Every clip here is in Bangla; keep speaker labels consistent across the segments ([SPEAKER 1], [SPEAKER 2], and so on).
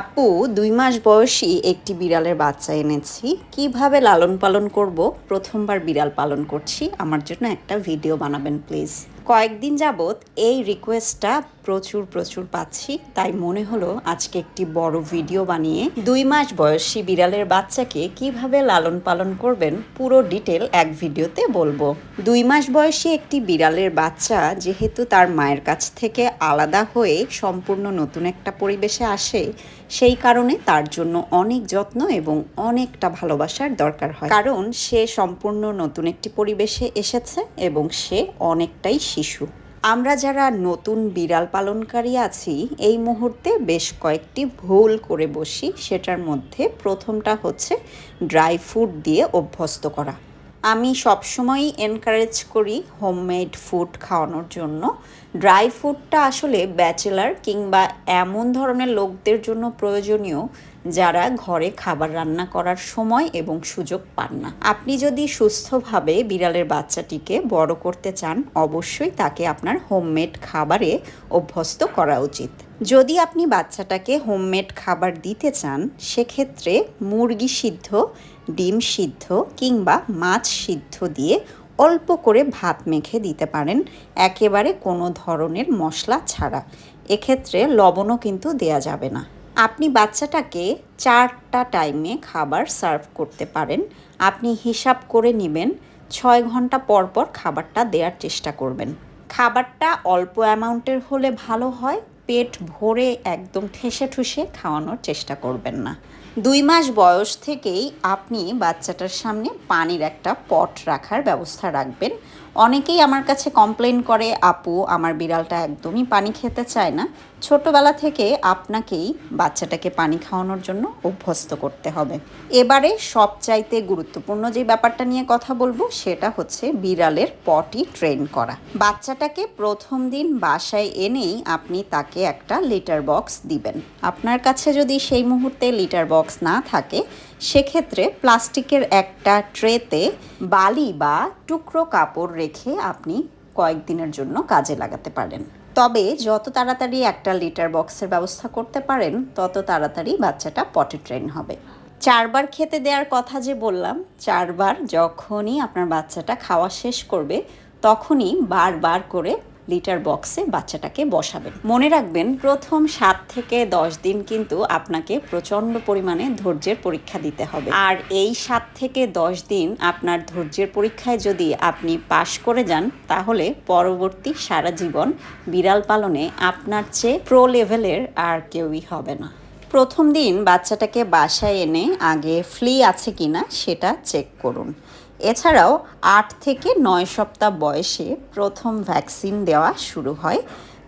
[SPEAKER 1] আপু, দুই মাস বয়সী একটি বিড়ালের বাচ্চা এনেছি। কীভাবে লালন পালন করব? প্রথমবার বিড়াল পালন করছি। আমার জন্য একটা ভিডিও বানাবেন, প্লিজ। কয়েকদিন যাবৎ এই রিকোয়েস্টটা প্রচুর প্রচুর পাচ্ছি। তাই মনে হলো আজকে একটি বড় ভিডিও বানিয়ে দুই মাস বয়সী বিড়ালের বাচ্চাকে কীভাবে লালন পালন করবেন পুরো ডিটেল এক ভিডিওতে বলব। দুই মাস বয়সী একটি বিড়ালের বাচ্চা যেহেতু তার মায়ের কাছ থেকে আলাদা হয়ে সম্পূর্ণ নতুন একটা পরিবেশে আসে, সেই কারণে তার জন্য অনেক যত্ন এবং অনেকটা ভালোবাসার দরকার হয়। কারণ সে সম্পূর্ণ নতুন একটি পরিবেশে এসেছে এবং সে অনেকটাই শিশু। আমরা যারা নতুন বিড়াল পালনকারী আছি, এই মুহূর্তে বেশ কয়েকটি ভুল করে বসি, সেটার মধ্যে প্রথমটা হচ্ছে ড্রাই ফ্রুট দিয়ে অভ্যস্ত করা। আমি সবসময়ই এনকারেজ করি হোমমেড ফুড খাওয়ানোর জন্য। ড্রাই ফুডটা আসলে ব্যাচেলার কিংবা এমন ধরনের লোকদের জন্য প্রয়োজনীয় যারা ঘরে খাবার রান্না করার সময় এবং সুযোগ পান না। আপনি যদি সুস্থভাবে বিড়ালের বাচ্চাটিকে বড় করতে চান, অবশ্যই তাকে আপনার হোমমেড খাবারে অভ্যস্ত করা উচিত। যদি আপনি বাচ্চাটাকে হোমমেড খাবার দিতে চান, সেক্ষেত্রে মুরগি সিদ্ধ ডিম সিদ্ধ কিংবা মাছ সিদ্ধ দিয়ে অল্প করে ভাত মেখে দিতে পারেন। একেবারে কোনো ধরনের মশলা ছাড়া। এক্ষেত্রে লবণও কিন্তু দেয়া যাবে না। আপনি বাচ্চাটাকে চারটা টাইমে খাবার সার্ভ করতে পারেন। আপনি হিসাব করে নেবেন, ছয় ঘণ্টা পর পর খাবারটা দেওয়ার চেষ্টা করবেন। খাবারটা অল্প অ্যামাউন্টের হলে ভালো হয়। পেট ভরে একদম ঠেসে ঠুসে খাওয়ানোর চেষ্টা করবেন না। দুই মাস বয়স থেকেই আপনি বাচ্চাটার সামনে পানির একটা পট রাখার ব্যবস্থা রাখবেন। অনেকেই আমার কাছে কমপ্লেন করে, আপু, আমার বিড়ালটা একদমই পানি খেতে চায় না। ছোটবেলা থেকে আপনাকেই বাচ্চাটাকে পানি খাওয়ানোর জন্য অভ্যস্ত করতে হবে। এবারে সবচাইতে গুরুত্বপূর্ণ যে ব্যাপারটা নিয়ে কথা বলব, সেটা হচ্ছে বিড়ালের পটি ট্রেন করা। বাচ্চাটাকে প্রথম দিন বাসায় এনেই আপনি তাকে একটা লিটার বক্স দিবেন। আপনার কাছে যদি সেই মুহূর্তে লিটার বক্স না থাকে সেক্ষেত্রে প্লাস্টিকের একটা ট্রেতে বালি বা টুকরো কাপড় রেখে আপনি কয়েকদিনের জন্য কাজে লাগাতে পারেন। তবে যত তাড়াতাড়ি একটা লিটার বক্সের ব্যবস্থা করতে পারেন, তত তাড়াতাড়ি বাচ্চাটা পটি ট্রেন হবে। চারবার খেতে দেওয়ার কথা যে বললাম, চারবার যখনই আপনার বাচ্চাটা খাওয়া শেষ করবে, তখনই বারবার করে লিটার বক্সে বাচ্চাটাকে বসাবেন। মনে রাখবেন, প্রথম সাত থেকে দশ দিন কিন্তু আপনাকে প্রচণ্ড পরিমাণে ধৈর্যের পরীক্ষা দিতে হবে। আর এই সাত থেকে দশ দিন আপনার ধৈর্যের পরীক্ষায় যদি আপনি পাশ করে যান, তাহলে পরবর্তী সারা জীবন বিড়াল পালনে আপনার চেয়ে প্রো লেভেলের আর কেউই হবে না। প্রথম দিন বাচ্চাটাকে বাসায় এনে আগে ফ্লি আছে কি না সেটা চেক করুন। এছাড়াও আট থেকে নয় সপ্তাহ বয়সে প্রথম ভ্যাকসিন দেওয়া শুরু হয়।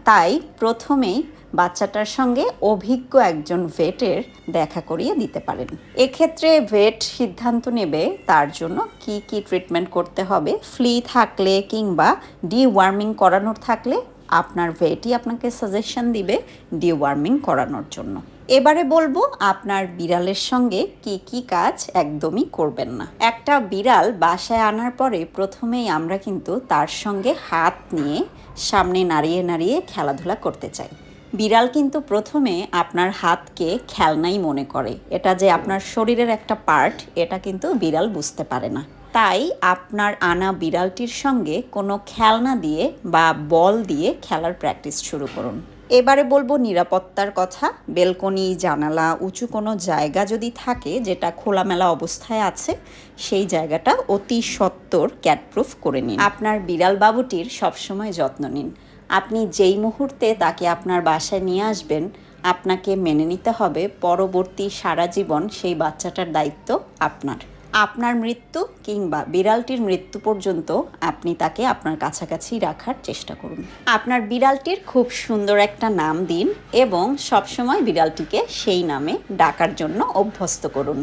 [SPEAKER 1] তাই প্রথমেই বাচ্চাটার সঙ্গে অভিজ্ঞ একজন ভেটের দেখা করিয়ে দিতে পারেন। এক্ষেত্রে ভেট সিদ্ধান্ত নেবে তার জন্য কি কি ট্রিটমেন্ট করতে হবে ফ্লি থাকলে কিংবা ডিওয়ার্মিং করানোর থাকলে। আপনার ভেটই আপনাকে সাজেশন দিবে ডিওয়ার্মিং করানোর জন্য। এবারে বলব আপনার বিড়ালের সঙ্গে কি কি কাজ একদমই করবেন না। একটা বিড়াল বাসায় আনার পরে প্রথমেই আমরা কিন্তু তার সঙ্গে হাত নিয়ে সামনে নাড়িয়ে নাড়িয়ে খেলাধুলা করতে চাই। বিড়াল কিন্তু প্রথমে আপনার হাতকে খেলনাই মনে করে। এটা যে আপনার শরীরের একটা পার্ট, এটা কিন্তু বিড়াল বুঝতে পারে না। তাই আপনার আনা বিড়ালটির সঙ্গে কোনো খেলনা দিয়ে বা বল দিয়ে খেলার প্র্যাকটিস শুরু করুন। এবারে বলব নিরাপত্তার কথা। বেলকনি, জানালা, উঁচু কোনো জায়গা যদি থাকে, যেটা খোলামেলা অবস্থায় আছে, সেই জায়গাটা অতি সত্বর ক্যাটপ্রুফ করে নিন। আপনার বিড়াল বাবুটির সবসময় যত্ন নিন। আপনি যেই মুহূর্তে তাকে আপনার বাসায় নিয়ে আসবেন, আপনাকে মেনে নিতে হবে, পরবর্তী সারা জীবন সেই বাচ্চাটার দায়িত্ব আপনার। আপনার মৃত্যু কিংবা বিড়ালটির মৃত্যু পর্যন্ত আপনি তাকে আপনার কাছাকাছি রাখার চেষ্টা করুন। আপনার বিড়ালটির খুব সুন্দর একটা নাম দিন এবং সবসময় বিড়ালটিকে সেই নামে ডাকার জন্য অভ্যস্ত করুন।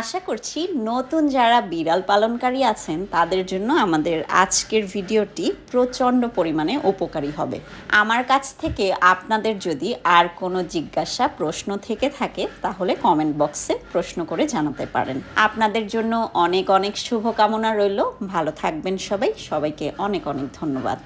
[SPEAKER 1] আশা করছি নতুন যারা বিড়াল পালনকারী আছেন, তাদের জন্য আমাদের আজকের ভিডিওটি প্রচণ্ড পরিমাণে উপকারী হবে। আমার কাছ থেকে আপনাদের যদি আর কোনো জিজ্ঞাসা, প্রশ্ন থেকে থাকে, তাহলে কমেন্ট বক্সে প্রশ্ন করে জানাতে পারেন। আপনাদের জন্য অনেক অনেক শুভকামনা রইল। ভালো থাকবেন সবাই। সবাইকে অনেক অনেক ধন্যবাদ।